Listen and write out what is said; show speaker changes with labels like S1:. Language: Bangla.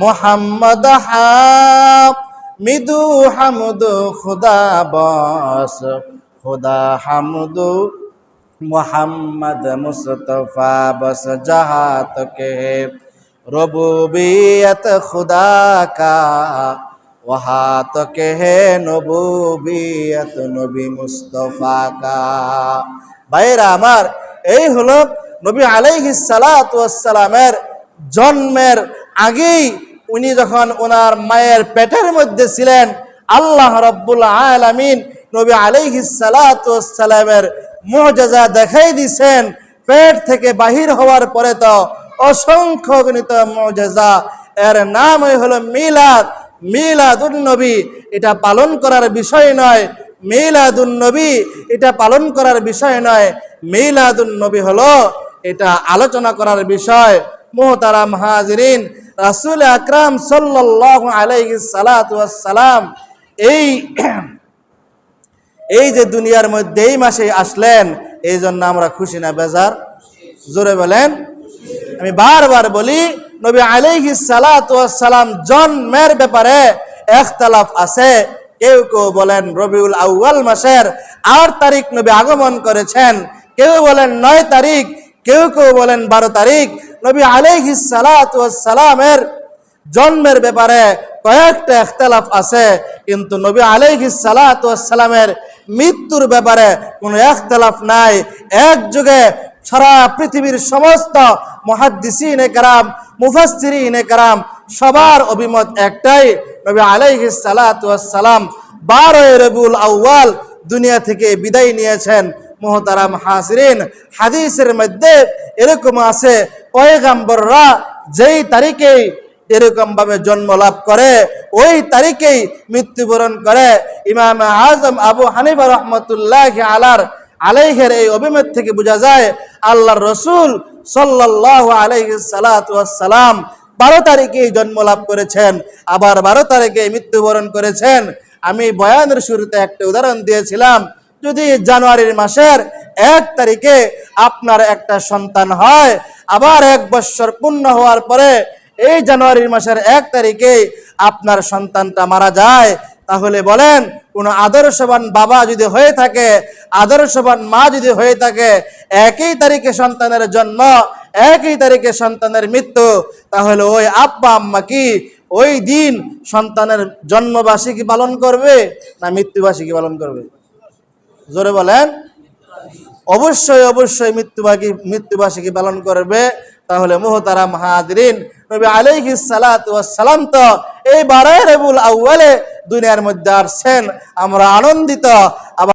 S1: মোহাম্মদ হাফ, মৃদু হামুদু, খুদা বস, খুদা হামদু, মোহাম্মদ মুস্তফা বস জাহাত কে রবুবিয়ত খুদা কা وہات کے ہے নবুবিয়ত নবী মুস্তফা কা বাইরা আমার, এই হলো নবী আলাইহিস সালাতু ওয়াস সালামের জন্মের আগেই উনি যখন ওনার মায়ের পেটের মধ্যে ছিলেন, আল্লাহ রব্বুল আলামিন নবী আলাইহিস সালাতু ওয়াস সালামের মুআজিজা দেখাই দিছেন, পেট থেকে বাহির হওয়ার পরে তো অসংখ্য গণিত মুআজিজা এর নামই হলো মিলাদ, মিলাদুন নবী। এটা পালন করার বিষয় নয়, মিলাদুন নবী। এটা পালন করার বিষয় নয়, মিলাদুন নবী হলো, এটা আলোচনা করার বিষয়। মোহতারা হাজরিন রাসূল আকরাম সাল্লাল্লাহু আলাইহি সালাম এই এই যে দুনিয়ার মধ্যে এই মাসে আসলেন, এই জন্য আমরা খুশি না, বেজার। জোরে বলেন। আমি বারবার বলি, নবী আলাইহি সালাম জন্মের ব্যাপারে একতলাফ আছে। কেউ কেউ বলেন, রবিউল আউয়াল মাসের আট তারিখ নবী আগমন করেছেন। কেউ বলেন, নয় তারিখ। কেউ কেউ বলেন, বারো তারিখ। নবী আলাইহি সালামের জন্মের ব্যাপারে কয়েকটা একতলাফ আছে, কিন্তু নবী আলাইহি সালামের মৃত্যুর ব্যাপারে কোনো একতলাফ নাই। এক যুগে সারা পৃথিবীর সমস্ত মহাদ্দিসিন কারাম, মুফাসসিরিন কারাম, সবার অভিমত একটাই, নবী আলাইহি সালাম বারোই রবিউল আউয়াল দুনিয়া থেকে বিদায় নিয়েছেন। মোহতারাম হাসরিন, হাদিসের মধ্যে এরকম আছে পয়গাম্বররা যেই তারিখেই এরকম ভাবে জন্ম লাভ করে, ওই তারিখেই মৃত্যুবরণ করে। ইমাম আজম আবু হানিফা রহমতুল্লাহ আলার আলাইহের এই অভিমত থেকে বোঝা যায়, আল্লাহর রসুল সাল্লাহ আলাইহি সালাম বারো তারিখে জন্ম লাভ করেছেন, আবার বারো তারিখে মৃত্যুবরণ করেছেন। আমি বয়ানের শুরুতে একটা উদাহরণ দিয়েছিলাম, যদি জানুয়ারির মাসের এক তারিখে আপনার একটা সন্তান হয় আবার এক বৎসর পূর্ণ হওয়ার পরে এই জানুয়ারির মাসের এক তারিখে আপনার সন্তানটা মারা যায়। তাহলে বলেন, কোন আদর্শবান বাবা যদি হয়ে থাকে, আদর্শবান মা যদি হয়ে থাকে, একই তারিখে সন্তানের জন্ম, একই তারিখে সন্তানের মৃত্যু, তাহলে ওই আব্বা আম্মা কি ওই দিন সন্তানের জন্মবার্ষিকী পালন করবে না মৃত্যুবার্ষিকী পালন করবে? জোরে বলেন। অবশ্যই অবশ্যই মৃত্যুভাগী মৃত্যুবাসীকে পালন করবে। তাহলে মোহতারা মাহাদিন নবী আলাইহি সালাম তো এই বারায় রেবুল আউ্বালে দুনিয়ার মধ্যে আসছেন। আমরা আনন্দিত